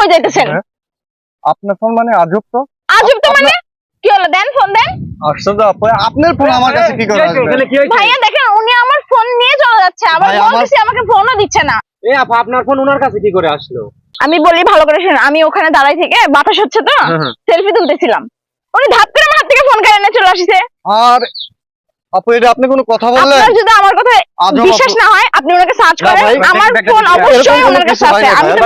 কই যাইতেছেন? হ্যাঁ। আপনার ফোন মানে আজব তো আজব তো মানে? কি হলো? দেন ফোন দেন। আশ্চর্য আপু আপনার ফোন আমার কাছে কি করে আসবে ভাইয়া দেখেন উনি আমার ফোন নিয়ে চলে যাচ্ছে। আবার বলতেছি আমাকে ফোনও দিচ্ছে না। এ আপা আপনার ফোন ওনার কাছে কি করে আসলো? আমি বলি ভালো করে শুনুন আমি ওখানে দাঁড়াই থেকে বাতাস হচ্ছে তো হ্যাঁ, হ্যাঁ। সেলফি তুলতেছিলাম। উনি ধাপ করে আমার হাত থেকে ফোন কেড়ে নিয়ে চলে আসছে। আর আপু এটা আপনি কোনো কথা বললেন? আপনার যদি আমার কথা বিশ্বাস না হয় আপনি ওনাকে সার্চ করেন আমার ফোন অবশ্যই ওনার কাছে আছে। আমি তো।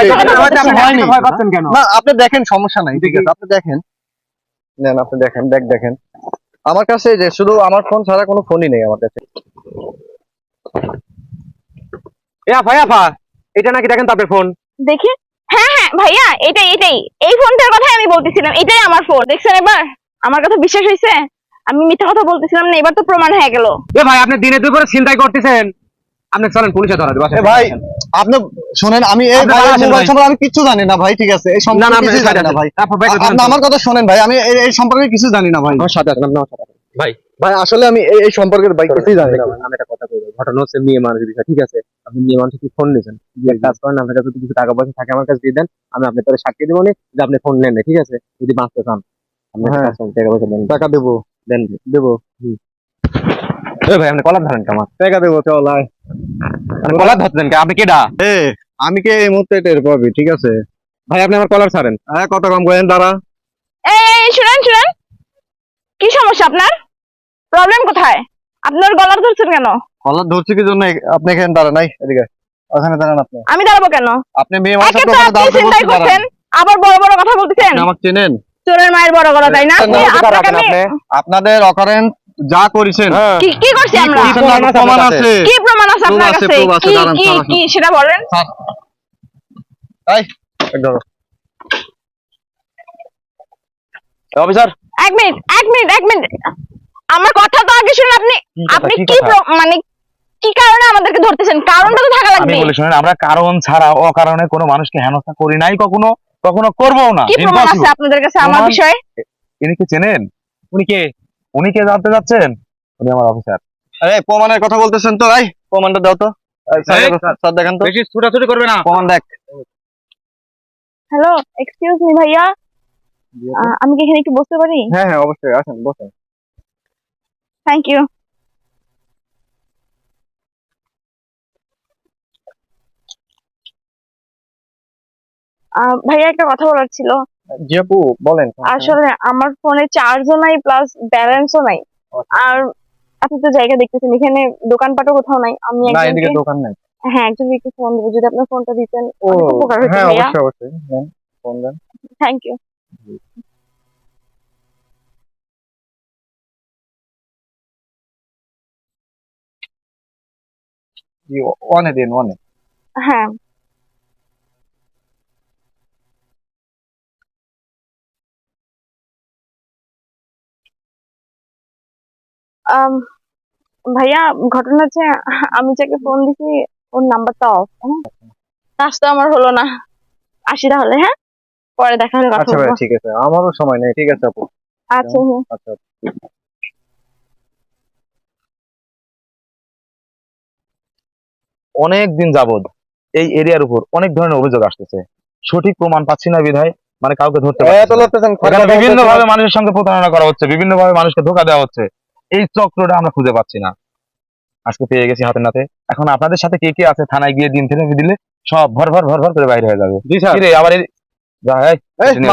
ভয় পাচ্ছেন কেন? না আপনি দেখেন সমস্যা নাই ঠিক আছে আপনি দেখেন। নেন আপনি দেখেন দেখ দেখেন। আমার কাছে যে শুধু আমার ফোন ছাড়া কোনো ফোনই নেই আমার কাছে। এ আপা এটা নাকি দেখেন তো ফোন দেখি। হ্যাঁ হ্যাঁ ভাইয়া এটাই এটাই। এই ফোনটার কথাই আমি বলতেছিলাম এটাই আমার ফোন দেখছেন এবার আমার কথা বিশ্বাস হয়েছে আমি মিথ্যা কথা বলতেছিলাম না এবার তো প্রমাণ হয়ে গেল। এ ভাই আপনি দিনে দুপুরে চিন্তাই করতেছেন। আপনি চলেন পুলিশে ধরা দেবো এ ভাই আপনি শুনেন আমি এই আপনি ভাই ভালো মোবাইল ভাই? সম্পর্কে আমি কিছু জানি না ভাই ঠিক আছে? এই সম্পর্কে না কিছু জানি না ভাই। আপা ভাই আপনি আমার কথা শোনেন ভাই আমি এই- সম্পর্কে কিছু জানি না ভাই। আমার সাথে আমার সাথে ভাই ভাই আসলে আমি এই- সম্পর্কে ভাই কিছুই জানি না ভাই। আমি একটা কথা বলব। ঘটনা হচ্ছে মেয়ে মানুষের বিষয় ঠিক আছে? আপনি মেয়ে মানুষের কি ফোন নিয়েছেন? যে এক কাজ করেন আপনার কাছে যদি কিছু টাকা পয়সা থাকে আমার কাছে দিয়ে দেন আমি আপনার সাক্ষী দেবো নি যে আপনি ফোন নেন ঠিক আছে? যদি বাঁচতে চান হ্যাঁ। কাজ করেন, টাকা পয়সা দেন। টাকা দেবো। দেন দেবো। ভাই আপনি কলার ধরেন টাকা দেবো চল আয়। কলার ধরতেন কে? আপনি কেডা? এ আমি কে এই মুহূর্তে টের পাবি ঠিক আছে? ভাই আপনি আমার কলার ছাড়েন। হ্যাঁ কত কম করেন দাঁড়া। এই শুনেন শুনেন। কি সমস্যা আপনার? প্রবলেম কোথায়? আপনার গলার ধরছেন কেন? কলার ধরছি কি জন্য? আপনি এখানে দাঁড়ান নাই এদিকে। ওখানে দাঁড়ান আপনি। আমি দাঁড়াবো কেন? আপনি মেয়ে করছেন আবার বড় বড় কথা বলতেছেন। আমাকে চেনেন? চোরের মায়ের বড় গলা তাই না? আপনাদের যা করেছেন কি কি করছি আমরা? কি প্রমাণ আছে কি প্রমাণ আছে আপনার কাছে? কি কি কি সেটা বলেন। এই অফিসার। এক মিনিট এক মিনিট এক মিনিট। আমার কথা তো আগে শুনুন আপনি। আপনি কি মানে কি কারণে আমাদেরকে ধরতেছেন? কারণটা তো থাকা আমি লাগবে। বলি শুনেন আমরা কারণ ছাড়া অকারণে কোনো মানুষকে হেনস্থা করি নাই কখনো। কখনো করব না কি প্রমাণ আছে আপনাদের কাছে আমার বিষয়ে? ইনি কি চেনেন? উনি কে? উনি কে জানতে যাচ্ছেন উনি আমার অফিসার আরে প্রমাণের কথা বলতেছেন তো এই প্রমাণটা দাও তো। স্যার এই, দেখো, স্যার দেখান তো। বেশি ছুটাছুটি করবে না। প্রমাণ দেখ। হ্যালো এক্সকিউজ মি ভাইয়া। আমি কি এখানে একটু বসতে পারি? হ্যাঁ হ্যাঁ অবশ্যই আসেন বসেন। থ্যাংক ইউ ভাইয়া একটা কথা বলার ছিল। জি আপু বলেন। আসলে আমার ফোনে চার্জও নাই প্লাস ব্যালেন্সও নাই। আচ্ছা। আর আপনি তো জায়গা দেখতেছেন এখানে দোকানপাটও কোথাও নাই। আমি একজনকে দোকান নাই। হ্যাঁ একজনকে একটু ফোন দেবো যদি আপনার ফোনটা দিতেন ও উপকার হতো হ্যাঁ অবশ্যই অবশ্যই ফোন দেন। থ্যাংক ইউ জি ওয়ানে দিন ওয়ানে হ্যাঁ। ভাইয়া ঘটনা হচ্ছে আমি যাকে ফোন দিছি ওর নাম্বারটা অফ কাজ তো আমার হলো না। আসি তাহলে হ্যাঁ? পরে দেখা হলে কথা আচ্ছা ঠিক আছে। আমারও সময় নেই ঠিক আছে আপু। আচ্ছা। আচ্ছা। অনেক দিন যাবৎ এই এরিয়ার উপর অনেক ধরনের অভিযোগ আসতেছে। সঠিক প্রমাণ পাচ্ছি না বিধায় মানে কাউকে ধরতে পারছি না। বিভিন্ন ভাবে মানুষের সঙ্গে প্রতারণা করা হচ্ছে বিভিন্ন ভাবে মানুষকে ধোকা দেওয়া হচ্ছে। এই চক্রটা আমরা খুঁজে পাচ্ছি না। আজকে পেয়ে গেছি হাতে নাতে। এখন আপনাদের সাথে কে কে আছে? থানায় গিয়ে দিন থেকে দিলে সব ভর ভর ভর ভর করে বাইরে হয়ে যাবে। আবার।